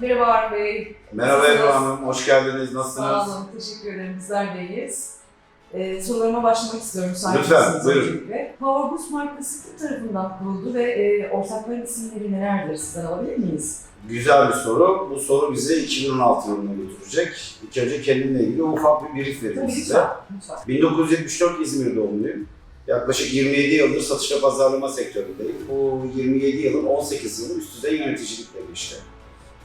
Merhaba Arif Bey. Merhaba? Ebru Hanım, hoş geldiniz. Sağ Nasılsınız? olun, teşekkür ederim. Bizler de iyiyiz. Ee, sorularıma başlamak istiyorum. Lütfen, buyurun. öncelikle? Power Boost markası kim tarafından kuruldu ve e, ortakların isimleri nelerdir? Sizden alabilir miyiz? Güzel bir soru. Bu soru bizi 2016 yılına götürecek. İlk önce kendimle ilgili ufak bir brief vereyim Tabii size. lütfen. lütfen. 1974 İzmir doğumluyum. Yaklaşık 27 yıldır satış ve pazarlama sektöründeyim. Bu 27 yılın 18 yılı üst düzey yöneticilikle geçti.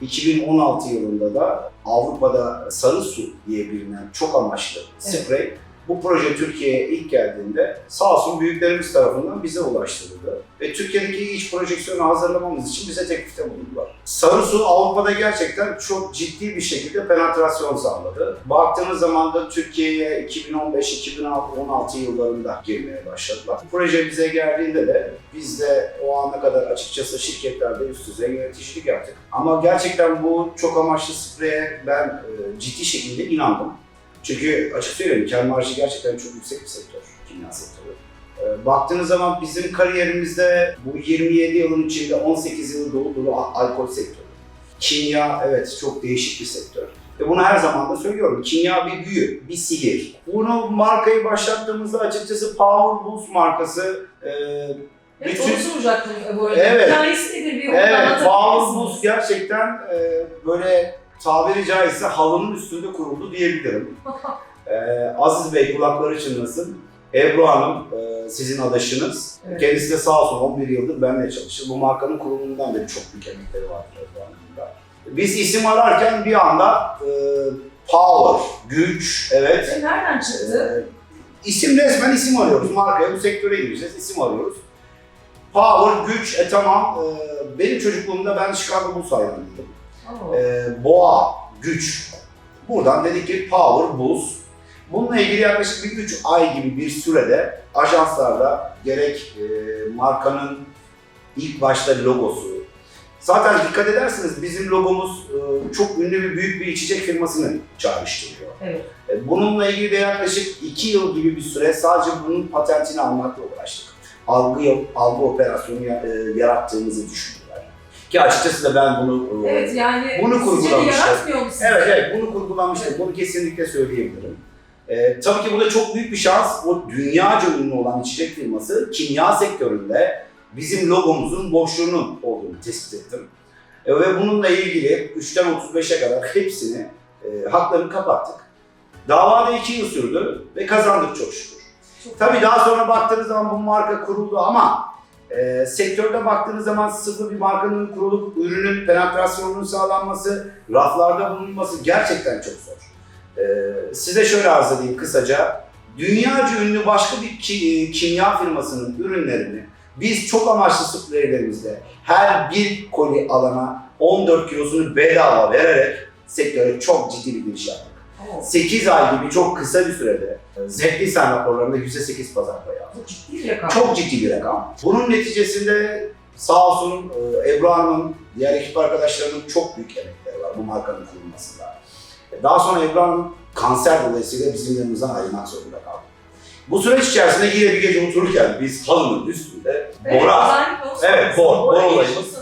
2016 yılında da Avrupa'da sarı su diye bilinen çok amaçlı sprey bu proje Türkiye'ye ilk geldiğinde sağ olsun büyüklerimiz tarafından bize ulaştırıldı. Ve Türkiye'deki iç projeksiyonu hazırlamamız için bize teklifte bulundular. Sarı su Avrupa'da gerçekten çok ciddi bir şekilde penetrasyon sağladı. Baktığınız zaman da Türkiye'ye 2015-2016 yıllarında girmeye başladılar. Proje bize geldiğinde de biz de o ana kadar açıkçası şirketlerde üst düzey yöneticilik yaptık. Ama gerçekten bu çok amaçlı spreye ben e, ciddi şekilde inandım. Çünkü açık söyleyeyim kar marjı gerçekten çok yüksek bir sektör, kimya sektörü. E, baktığınız zaman bizim kariyerimizde bu 27 yılın içinde 18 yılı dolu dolu al- alkol sektörü. Kimya evet çok değişik bir sektör. Ve bunu her zaman da söylüyorum. Kimya bir büyü, bir sihir. Bunu markayı başlattığımızda açıkçası Power Boost markası e, Evet, Bütün- onu soracaktım bu arada. Evet. Hikayesi nedir? Bir Evet, Power? Boost gerçekten e, böyle tabiri caizse halının üstünde kuruldu diyebilirim. E, Aziz Bey kulakları çınlasın. Ebru Hanım e, sizin adaşınız. Evet. Kendisi de sağ olsun 11 yıldır benimle çalışır. Bu markanın kurulumundan beri çok büyük emekleri vardır Ebru Hanım'ın da. Biz isim ararken bir anda e, power, güç, evet. E, Nereden çıktı? E, isim resmen isim arıyoruz. Markaya bu sektöre gireceğiz, isim arıyoruz. Power, güç, e tamam. E, benim çocukluğumda ben Chicago Bulls hayranıydım. E, boğa, güç. Buradan dedik ki Power, Bulls. Bununla ilgili yaklaşık bir 3 ay gibi bir sürede ajanslarda gerek e, markanın ilk başta logosu, zaten dikkat ederseniz bizim logomuz e, çok ünlü bir büyük bir içecek firmasını çağrıştırıyor. Evet. E, Bununla ilgili de yaklaşık 2 yıl gibi bir süre sadece bunun patentini almakla uğraştık. Algı, algı operasyonu e, yarattığımızı düşündüler. Ki açıkçası da ben bunu e, Evet yani Bunu yaratmıyor size? Evet evet bunu kurgulamıştım. Bunu kesinlikle söyleyebilirim. Ee, tabii ki bu da çok büyük bir şans. O dünyaca ünlü olan içecek firması kimya sektöründe bizim logomuzun boşluğunun olduğunu tespit ettim. E, ve bununla ilgili 3'ten 35'e kadar hepsini e, haklarını kapattık. Davada 2 yıl sürdü ve kazandık çok şükür. Çok Tabii daha sonra baktığınız zaman bu marka kuruldu ama e, sektörde baktığınız zaman sıfır bir markanın kurulup ürünün penetrasyonunun sağlanması, raflarda bulunması gerçekten çok zor. E, size şöyle arz edeyim kısaca. Dünyaca ünlü başka bir ki- e, kimya firmasının ürünlerini biz çok amaçlı spreylerimizde her bir koli alana 14 kilosunu bedava vererek sektöre çok ciddi bir giriş yaptık. Oo. 8 ay gibi çok kısa bir sürede e, Zevklisan raporlarında %8 pazar payı Çok ciddi bir rakam. Çok ciddi bir rakam. Bunun neticesinde sağ olsun e, Ebru Hanım'ın, diğer ekip arkadaşlarının çok büyük emekleri var bu markanın kurulmasında. E, Daha sonra Ebru Hanım kanser dolayısıyla bizim yanımızdan ayrılmak zorunda kaldı. Bu süreç içerisinde yine bir gece otururken biz halının üstünde Evet, Bora, Evet, Bor. Bor olayımız.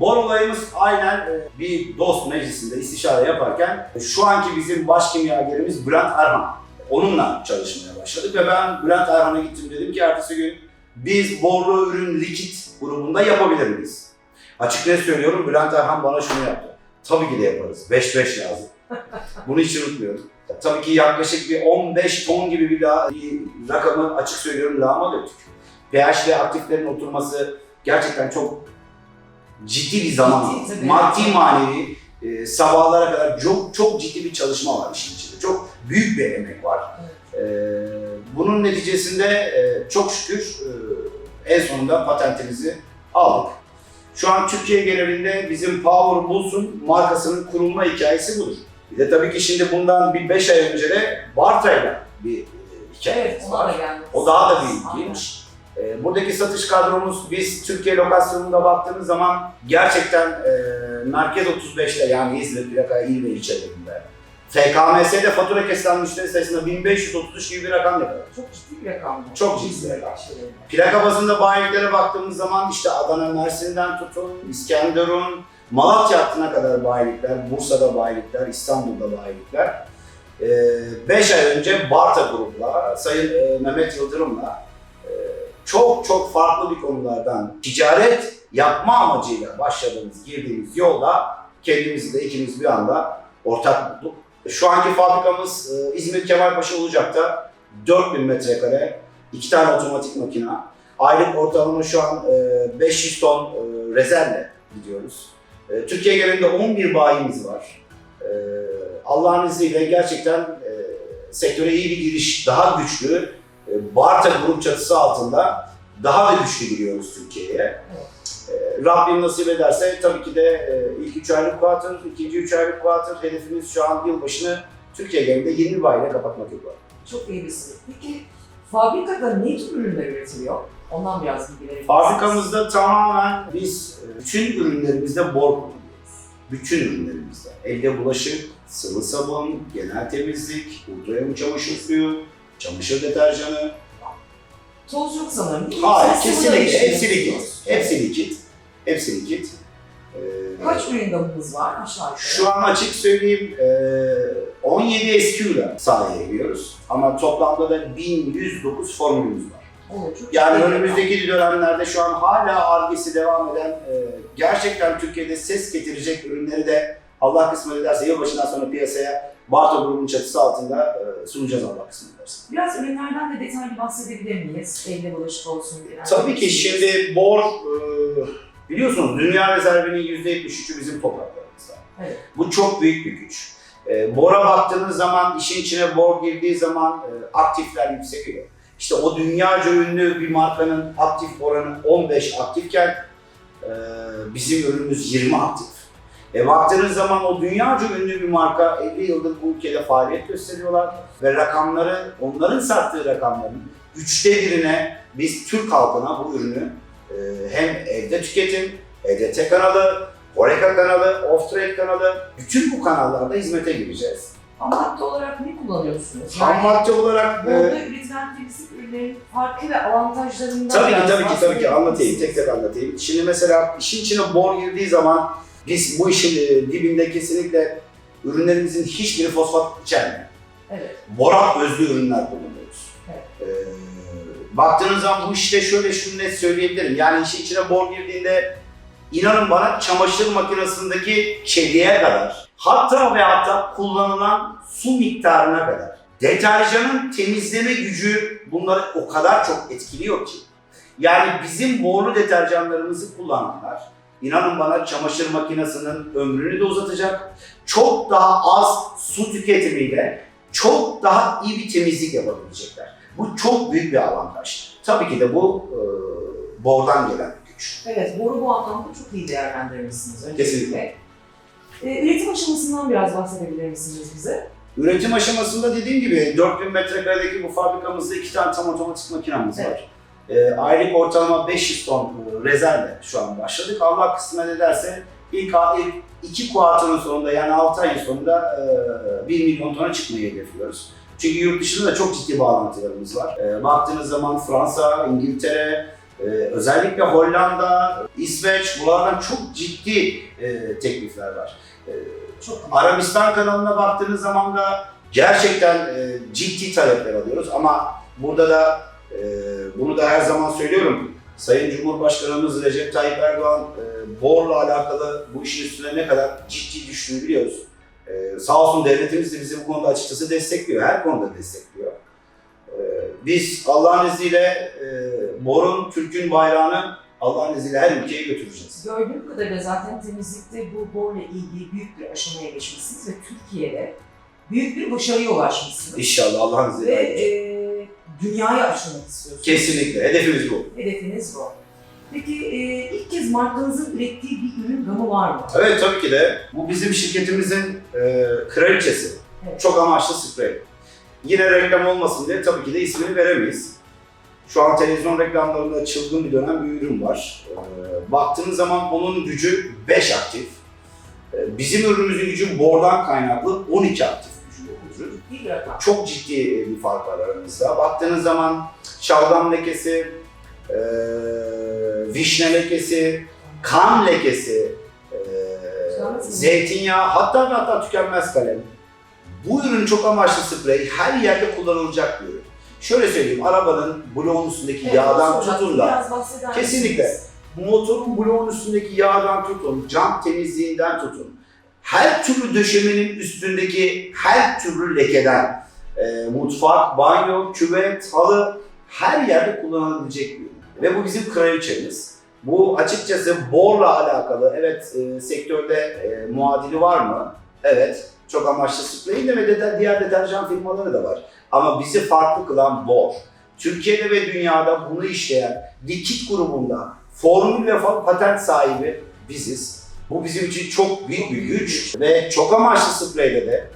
Bor olayımız aynen e, bir dost meclisinde istişare yaparken şu anki bizim baş kimyagerimiz Bülent Erhan. Onunla çalışmaya başladık ve ben Bülent Erhan'a gittim dedim ki ertesi gün biz borlu ürün likit grubunda yapabilir miyiz? Açık ne söylüyorum Bülent Erhan bana şunu yaptı. Tabii ki de yaparız. 5-5 lazım. Bunu hiç unutmuyorum. Tabii ki yaklaşık bir 15 ton gibi bir, la, bir rakamı açık söylüyorum lağma döktük. pH ve aktiflerin oturması gerçekten çok ciddi bir zaman Ciddi. Maddi manevi e, sabahlara kadar çok çok ciddi bir çalışma var işin içinde. Çok büyük bir emek var. E, bunun neticesinde e, çok şükür e, en sonunda patentimizi aldık. Şu an Türkiye genelinde bizim Power Bulls'un markasının kurulma hikayesi budur. Bir de tabii ki şimdi bundan bir 5 ay önce de Barta'yla bir e, hikayemiz Evet, var. da. O daha da büyük E, buradaki satış kadromuz biz Türkiye lokasyonunda baktığımız zaman gerçekten e, Merkez 35'te yani İzmir, Plaka, İl ve ilçelerinde. FKMS'de fatura kesilen müşteri sayısında 1533 gibi bir rakam yakaladık. Çok ciddi bir rakam bu. Çok ciddi bir rakam. Plaka bazında bayiliklere baktığımız zaman işte Adana, Mersin'den tutun, İskenderun, Malatya hattına kadar bayilikler, Bursa'da bayilikler, İstanbul'da bayilikler. 5 ay önce Barta Grup'la, Sayın e, Mehmet Yıldırım'la e, çok çok farklı bir konulardan ticaret yapma amacıyla başladığımız, girdiğimiz yolda kendimizi de ikimiz bir anda ortak bulduk. Şu anki fabrikamız e, İzmir Kemalpaşa Olacak'ta 4000 metrekare, iki tane otomatik makina. Aylık ortalama şu an e, 500 ton e, rezervle gidiyoruz. E, Türkiye genelinde 11 bayimiz var. E, Allah'ın izniyle gerçekten e, sektöre iyi bir giriş, daha güçlü, e, Barta grup çatısı altında daha da güçlü giriyoruz Türkiye'ye. E, Rabbim nasip ederse tabii ki de e, ilk 3 aylık kuartır, ikinci 3 aylık kuartır hedefimiz şu an yılbaşını Türkiye genelinde 20 bayiyle kapatmak yapıyor. Çok iyi bir sınıf. Peki fabrikada ne tür ürünler üretiliyor? Ondan biraz bilgi verebilirsiniz. Fabrikamızda tamamen biz e, bütün ürünlerimizde bor kullanıyoruz. Bütün ürünlerimizde. Elde bulaşık, sıvı sabun, genel temizlik, ultrayamı çamaşır suyu, çamaşır deterjanı. Toz yok sanırım değil mi? Hayır, kesinlikle. Hepsi işliyorsunuz. likit. Hepsi likit. Hepsi likit. Ee, Kaç ürün gamımız var aşağı yukarı? Şu an açık söyleyeyim e, 17 SKU ile sahaya giriyoruz. Ama toplamda da 1109 formülümüz var. Çok Yani önümüzdeki dönemlerde şu an hala argesi devam eden e, gerçekten Türkiye'de ses getirecek ürünleri de Allah kısmet ederse yılbaşından sonra piyasaya Barto grubunun çatısı altında e, sunacağız Allah kısmet ederse. Biraz ürünlerden de detaylı bahsedebilir miyiz? Elde bulaşık olsun. Tabii ki şimdi bor e, biliyorsunuz dünya rezervinin %73'ü bizim topraklarımızda. Evet. Bu çok büyük bir güç. E, bora baktığınız zaman işin içine bor girdiği zaman e, aktifler yükseliyor. İşte o dünyaca ünlü bir markanın aktif oranı 15 aktifken e, bizim ürünümüz 20 aktif. E baktığınız zaman o dünyaca ünlü bir marka 50 yıldır bu ülkede faaliyet gösteriyorlar ve rakamları, onların sattığı rakamların üçte birine biz Türk halkına bu ürünü hem evde tüketim, EDT kanalı, Horeca kanalı, Off Trade kanalı, bütün bu kanallarda hizmete gireceğiz. Ham madde olarak ne kullanıyorsunuz? Ham madde olarak e, Burada üretilen temizlik ürünlerinin farkı ve avantajlarından Tabii ki tabii ki tabii ki anlatayım, tek tek anlatayım. Şimdi mesela işin içine bor girdiği zaman biz bu işin e, dibinde kesinlikle ürünlerimizin hiçbiri fosfat içermiyor. Evet. Borat özlü ürünler kullanıyoruz. Baktığınız zaman bu işte şöyle şunu net söyleyebilirim. Yani işin içine bor girdiğinde inanın bana çamaşır makinesindeki çeliğe kadar hatta ve hatta kullanılan su miktarına kadar deterjanın temizleme gücü bunları o kadar çok etkiliyor ki. Yani bizim borlu deterjanlarımızı kullananlar inanın bana çamaşır makinesinin ömrünü de uzatacak. Çok daha az su tüketimiyle çok daha iyi bir temizlik yapabilecekler. Bu çok büyük bir avantaj. Tabii ki de bu e, bordan gelen bir güç. Evet, boru bu anlamda çok iyi değerlendirmişsiniz öncelikle. Kesinlikle. Ee, üretim aşamasından biraz bahsedebilir misiniz bize? Üretim aşamasında dediğim gibi 4000 metrekaredeki bu fabrikamızda iki tane tam otomatik makinamız Evet. var. E, aylık ortalama 500 ton e, rezervle şu an başladık. Allah kısmet ederse ilk, ilk iki kuartının sonunda yani 6 ayın sonunda e, 1 milyon tona çıkmayı hedefliyoruz. Çünkü yurt dışında da çok ciddi bağlantılarımız var. E, baktığınız zaman Fransa, İngiltere, e, özellikle Hollanda, İsveç buralardan çok ciddi e, teklifler var. E, Çok Arabistan kanalına baktığınız zaman da gerçekten e, ciddi talepler alıyoruz ama burada da e, bunu da her zaman söylüyorum. Sayın Cumhurbaşkanımız Recep Tayyip Erdoğan e, borla alakalı bu işin üstüne ne kadar ciddi düştüğünü biliyoruz. E, sağ olsun devletimiz de bizi bu konuda açıkçası destekliyor. Her konuda destekliyor. E, biz Allah'ın izniyle e, borun, Türk'ün bayrağını Allah'ın izniyle her ülkeye götüreceğiz. Gördüğüm kadarıyla zaten temizlikte bu borla ilgili büyük bir aşamaya geçmişsiniz ve Türkiye'de büyük bir başarıya ulaşmışsınız. İnşallah Allah'ın Ve izniyle. e, dünyaya açılmak istiyorsunuz. Kesinlikle. Hedefimiz bu. Hedefiniz bu. Peki e, ilk kez markanızın ürettiği bir ürün gamı var mı? Evet tabii ki de. Bu bizim şirketimizin e, kraliçesi. Evet. Çok amaçlı sprey. Yine reklam olmasın diye tabii ki de ismini veremeyiz. Şu an televizyon reklamlarında çılgın bir dönem bir ürün var. E, baktığınız zaman onun gücü 5 aktif. E, bizim ürünümüzün gücü bordan kaynaklı 12 aktif gücü ürün. Çok ciddi bir fark var aramızda. Baktığınız zaman şalgam lekesi, e, vişne lekesi, kan lekesi, e, zeytinyağı, hatta ve hatta tükenmez kalem. Bu ürün çok amaçlı sprey her yerde kullanılacak bir ürün. Şöyle söyleyeyim, arabanın bloğun üstündeki Evet, yağdan tutun da Kesinlikle. motorun bloğun üstündeki yağdan tutun, cam temizliğinden tutun. Her türlü döşemenin üstündeki her türlü lekeden, e, mutfak, banyo, küvet, halı her yerde kullanılabilecek bir ürün. Ve bu bizim kraliçemiz. Bu açıkçası borla alakalı, evet e, sektörde e, muadili var mı? Evet. Çok amaçlı spreyin de ve de, diğer deterjan firmaları da var. Ama bizi farklı kılan bor. Türkiye'de ve dünyada bunu işleyen Dikit grubunda formül ve patent sahibi biziz. Bu bizim için çok büyük bir güç ve çok amaçlı spreyde de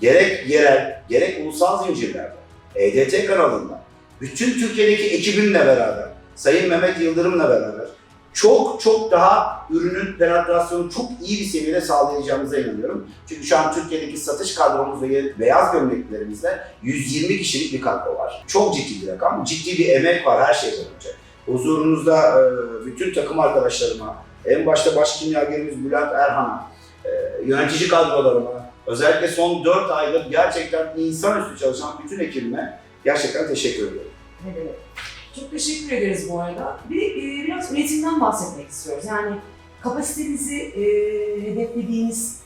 gerek yerel gerek ulusal zincirlerde, EDT kanalında, bütün Türkiye'deki ekibimle beraber, Sayın Mehmet Yıldırım'la beraber çok çok daha ürünün penetrasyonu çok iyi bir seviyede sağlayacağımıza inanıyorum. Çünkü şu an Türkiye'deki satış kadromuz ve beyaz gömleklerimizde 120 kişilik bir kadro var. Çok ciddi bir rakam, ciddi bir emek var her şeyden önce. Huzurunuzda e, bütün takım arkadaşlarıma, en başta baş kimyagerimiz Bülent Erhan'a, e, yönetici kadrolarıma, özellikle son 4 aydır gerçekten insanüstü çalışan bütün ekibime gerçekten teşekkür ediyorum. Ne? Çok teşekkür ederiz bu arada. Bir, e, biraz üretimden bahsetmek istiyoruz. Yani kapasitenizi e, hedeflediğiniz,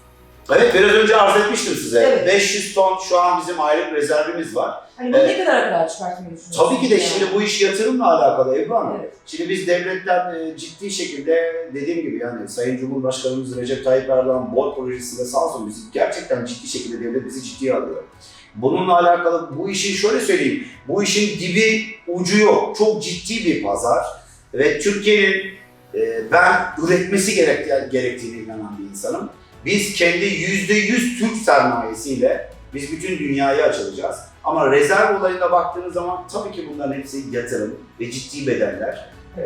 Evet biraz önce arz etmiştim size. Evet. 500 ton şu an bizim aylık rezervimiz var. hani bunu Evet. ne kadar kadar çıkartmayı düşünüyorsunuz? Tabii ki de Yani? şimdi bu iş yatırımla alakalı Ebru Hanım. Evet. Şimdi biz devletten e, ciddi şekilde dediğim gibi yani Sayın Cumhurbaşkanımız Recep Tayyip Erdoğan BOR projesinde sağ olsun bizi gerçekten ciddi şekilde devlet bizi ciddiye alıyor. Bununla alakalı bu işin şöyle söyleyeyim, bu işin dibi ucu yok. Çok ciddi bir pazar ve Türkiye'nin e, ben üretmesi gerek, gerektiğine inanan bir insanım. Biz kendi %100 Türk sermayesiyle biz bütün dünyaya açılacağız. Ama rezerv olayına baktığınız zaman tabii ki bunların hepsi yatırım ve ciddi bedeller. Ee,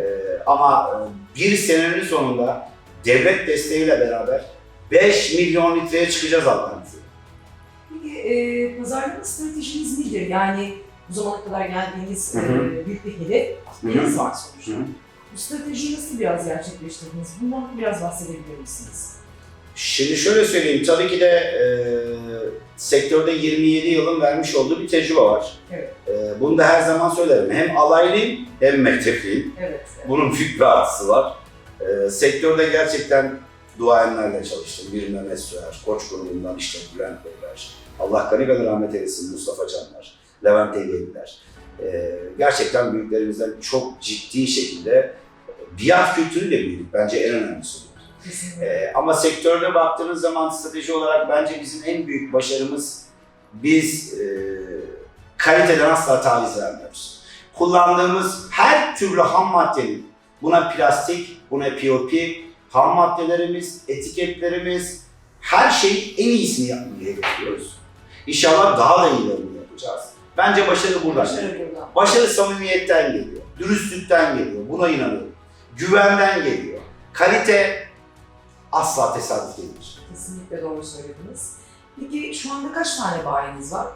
ama e, bir senenin sonunda devlet desteğiyle beraber 5 milyon litreye çıkacağız Allah'ın e, pazarlama stratejiniz nedir? Yani bu zamana kadar geldiğiniz Hı e, büyük bir hedef, hedef var sonuçta. Hı hı. Bu stratejiyi nasıl biraz gerçekleştirdiniz? Bundan biraz bahsedebilir misiniz? Şimdi şöyle söyleyeyim, tabii ki de e, sektörde 27 yılın vermiş olduğu bir tecrübe var. Evet. E, bunu da her zaman söylerim. Hem alaylıyım hem mektepliyim. Evet. Bunun büyük bir artısı var. E, sektörde gerçekten duayenlerle çalıştım. Bir Mehmet Süer, Koç grubundan işte Bülent Beyler, Allah gani gani rahmet eylesin Mustafa Canlar, Levent Eyleliler. E, gerçekten büyüklerimizden çok ciddi şekilde biat kültürüyle büyüdük. Bence en önemlisi bu. Ee, ama sektörde baktığınız zaman strateji olarak bence bizim en büyük başarımız biz e, kaliteden asla taviz vermiyoruz. Kullandığımız her türlü ham maddenin, buna plastik, buna POP, ham maddelerimiz, etiketlerimiz, her şeyin en iyisini yapmayı hedefliyoruz. İnşallah daha da iyilerini yapacağız. Bence başarı buradan. Başarı. Başarı samimiyetten geliyor, dürüstlükten geliyor, buna inanıyorum. Güvenden geliyor. Kalite asla tesadüf değildir. Kesinlikle doğru söylediniz. Peki şu anda kaç tane bayiniz var?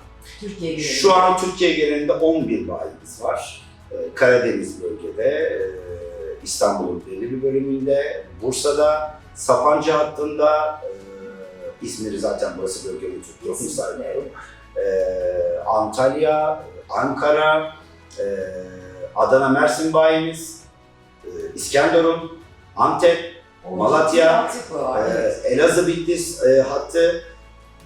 Türkiye genelinde. Şu an Türkiye genelinde 11 bayimiz var. Ee, Karadeniz bölgede, e, İstanbul'un belli bir bölümünde, Bursa'da, Sapanca hattında, e, İzmir'i zaten burası onu Kesinlikle. saymıyorum. Ee, Antalya, Ankara, e, Adana Mersin bayimiz, e, İskenderun, Antep, Malatya, Evet. Elazığ Bitlis e, hattı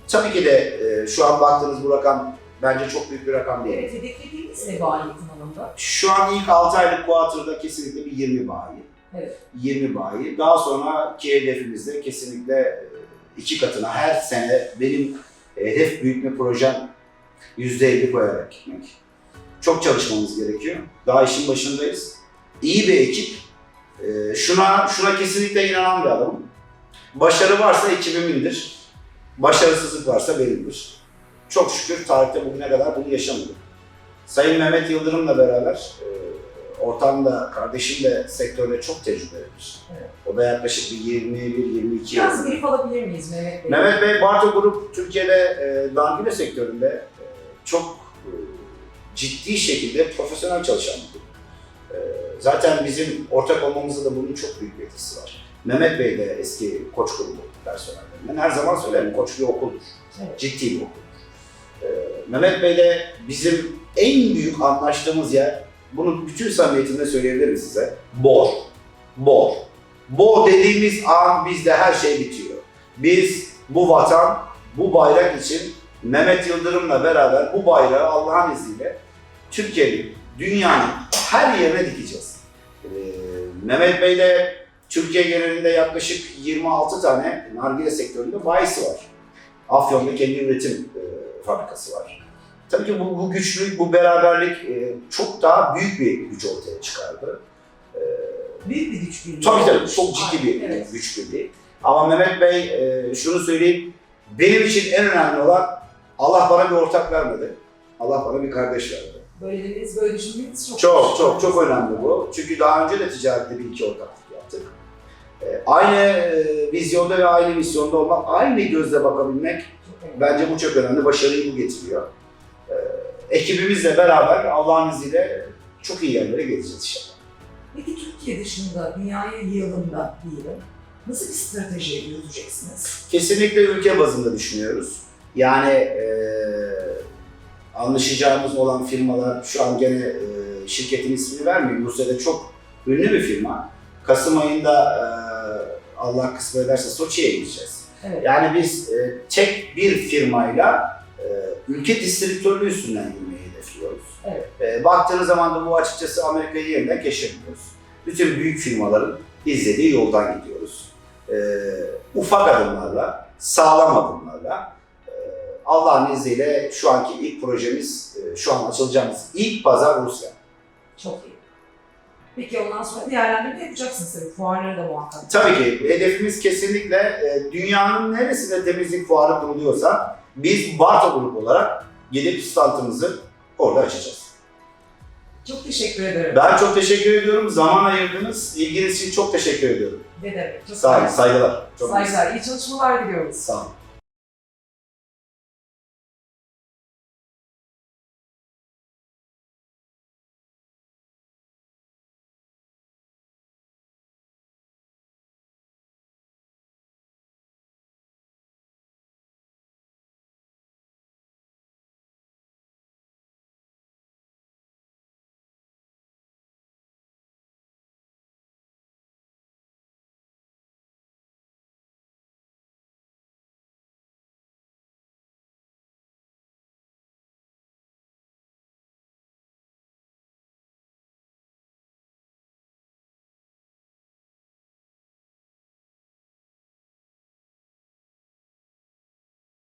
tabii ki de e, şu an baktığınız bu rakam bence çok büyük bir rakam değil. Evet, hedeflediğiniz ne bayiyetin anlamda? Şu an ilk 6 aylık kuartırda kesinlikle bir 20 bayi. Evet. 20 bayi. Daha sonraki hedefimizde kesinlikle e, iki katına her sene benim hedef büyütme projem %50 koyarak gitmek. Çok çalışmamız gerekiyor. Daha işin başındayız. İyi bir ekip. E, Şuna şuna kesinlikle inanan bir adamım. Başarı varsa ekibimindir. Başarısızlık varsa benimdir. Çok şükür tarihte bugüne kadar bunu yaşamadım. Sayın Mehmet Yıldırım'la beraber e, ortamda, kardeşim de sektörde çok tecrübelidir. Evet. O da yaklaşık bir 21-22 Biraz yıl. brief alabilir miyiz Mehmet Bey? Mehmet Bey, Barto Grup Türkiye'de e, nargile sektöründe e, çok e, ciddi şekilde profesyonel çalışan bir grup. E, zaten bizim ortak olmamızda da bunun çok büyük bir etkisi var. Mehmet Bey de eski koç grubu personellerinden. Her zaman söylerim, Koç bir okuldur. Evet. Ciddi bir okul. Ee, Mehmet Bey de bizim en büyük anlaştığımız yer, bunu bütün samimiyetimle söyleyebilirim size, bor. Bor. Bor dediğimiz an bizde her şey bitiyor. Biz bu vatan, bu bayrak için Mehmet Yıldırım'la beraber bu bayrağı Allah'ın izniyle Türkiye'nin, dünyanın her yerine dikeceğiz. Ee, Mehmet Bey de Türkiye genelinde yaklaşık 26 tane nargile sektöründe bayisi var. Afyon'da kendi üretim e, fabrikası var. Tabii ki bu, bu güçlülük, bu beraberlik e, çok daha büyük bir güç ortaya çıkardı. E, Büyük bir güç birliği. tabii tabii çok ciddi bir Evet. güç birliği. Ama Mehmet Bey e, şunu söyleyeyim, benim için en önemli olan Allah bana bir ortak vermedi. Allah bana bir kardeş verdi. Böyle demeniz, böyle düşünmeniz çok Çok çok çok önemli bu. Çünkü daha önce de ticarette bir iki ortaklık yaptık. E, aynı e, vizyonda ve aynı misyonda olmak, aynı gözle bakabilmek. Bence bu çok önemli. Başarıyı bu getiriyor. Ekibimizle beraber Allah'ın izniyle çok iyi yerlere geleceğiz inşallah. Peki Türkiye dışında, dünyaya yayılımda diyelim, nasıl bir strateji yürüteceksiniz? Kesinlikle ülke bazında düşünüyoruz. Yani eee anlaşacağımız olan firmalar, şu an gene eee, şirketin ismini vermeyeyim. Rusya'da çok ünlü bir firma. Kasım ayında eee, Allah kısmet ederse Soçi'ye gideceğiz. Evet. Yani biz e, tek bir firmayla e, ülke distribütörlüğü üstünden yürümeyi hedefliyoruz. Evet. E, baktığınız zaman da bu açıkçası Amerika'yı yeniden keşfediyoruz. Bütün büyük firmaların izlediği yoldan gidiyoruz. E, ufak adımlarla, sağlam adımlarla e, Allah'ın izniyle şu anki ilk projemiz, e, şu an açılacağımız ilk pazar Rusya. Çok iyi. Peki ondan sonra değerlendirme yapacaksınız tabii. Fuarları da muhakkak. Tabii ki hedefimiz kesinlikle e, dünyanın neresinde temizlik fuarı kuruluyorsa biz Barto Grup olarak gidip standımızı orada açacağız. Çok teşekkür ederim. Ben çok teşekkür ediyorum. Zaman ayırdınız. İlginiz için çok teşekkür ediyorum. Ne demek? Çok sağ olun. Saygılar. Çok Saygılar. İyi çalışmalar diliyoruz. Sağ olun.